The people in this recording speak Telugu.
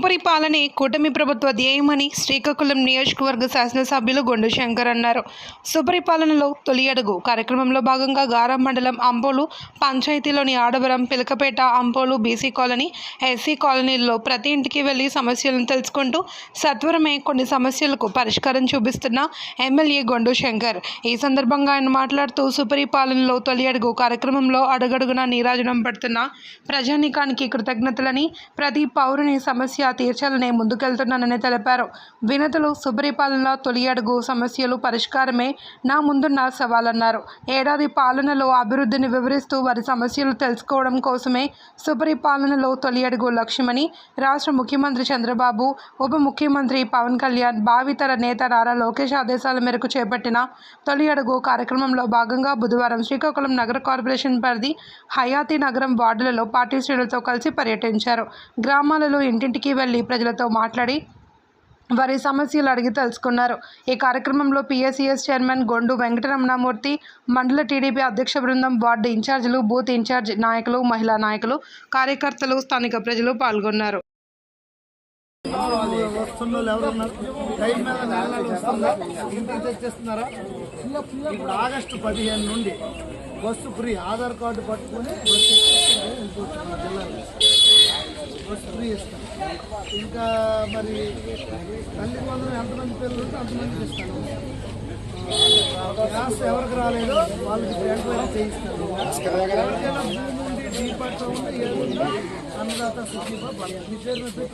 సుపరిపాలనే కూటమి ప్రభుత్వ ధ్యేయమని శ్రీకాకుళం నియోజకవర్గ శాసనసభ్యులు గొండు శంకర్ అన్నారు. సుపరిపాలనలో తొలి అడుగు కార్యక్రమంలో భాగంగా గారం మండలం Ampolu పంచాయతీలోని Adavaram Pilakapeta Ampolu BC colony SC కాలనీల్లో ప్రతి ఇంటికి వెళ్ళి సమస్యలను తెలుసుకుంటూ సత్వరమే కొన్ని సమస్యలకు పరిష్కారం చూపిస్తున్న ఎమ్మెల్యే గొండు శంకర్. ఈ సందర్భంగా ఆయన మాట్లాడుతూ సుపరిపాలనలో తొలి అడుగు కార్యక్రమంలో అడుగడుగునా నీరాజనం పడుతున్న ప్రజానీకానికి కృతజ్ఞతలని ప్రతి పౌరుని సమస్య తీర్చాలనే ముందుకెళ్తున్నానని తెలిపారు. వినతులు సుపరిపాలనలో తొలి అడుగు సమస్యలు పరిష్కారమే నా ముందున్న సవాలన్నారు. ఏడాది పాలనలో అభివృద్ధిని వివరిస్తూ వారి సమస్యలు తెలుసుకోవడం కోసమే సుపరిపాలనలో తొలి అడుగు లక్ష్యమని రాష్ట్ర ముఖ్యమంత్రి చంద్రబాబు ఉప ముఖ్యమంత్రి పవన్ కళ్యాణ్ భావితర నేత నారా లోకేష్ ఆదేశాల మేరకు చేపట్టిన తొలి అడుగు కార్యక్రమంలో భాగంగా బుధవారం శ్రీకాకుళం నగర కార్పొరేషన్ పరిధి హయాతి నగరం వార్డులలో పార్టీ శ్రేణులతో కలిసి పర్యటించారు. గ్రామాలలో ఇంటింటికి వెళ్ళి ప్రజలతో మాట్లాడి వారి సమస్యలు అడిగి తెలుసుకున్నారు. ఈ కార్యక్రమంలో పిఎస్సిఎస్ చైర్మన్ గొండు వెంకటరమణమూర్తి మండల టీడీపీ అధ్యక్ష బృందం వార్డు ఇన్ఛార్జీలు బూత్ ఇన్ఛార్జ్ నాయకులు మహిళా నాయకులు కార్యకర్తలు స్థానిక ప్రజలు పాల్గొన్నారు. వస్తున్నోళ్ళు ఎవరున్నారు టైం మీద నెలలు వస్తుందా ఇంటికి తెచ్చేస్తున్నారా ఇప్పుడు ఆగస్టు పదిహేను నుండి బస్సు ఫ్రీ ఆధార్ కార్డు పట్టుకుని బస్సు జిల్లాలో వస్తుంది ఫ్రీ ఇస్తాం. ఇంకా మరి తల్లి వందలు ఎంతమంది పిల్లలు ఉంటే అంతమందికి ఇస్తాను గ్యాస్ ఎవరికి రాలేదో వాళ్ళకి ఎంక్వైరీ చేయిస్తాను ఎవరికైనా భూమి ఉండి డీపాట్ ఉండి ఏముందో అన్నదాత సుఖీపా మీ పేరు మీద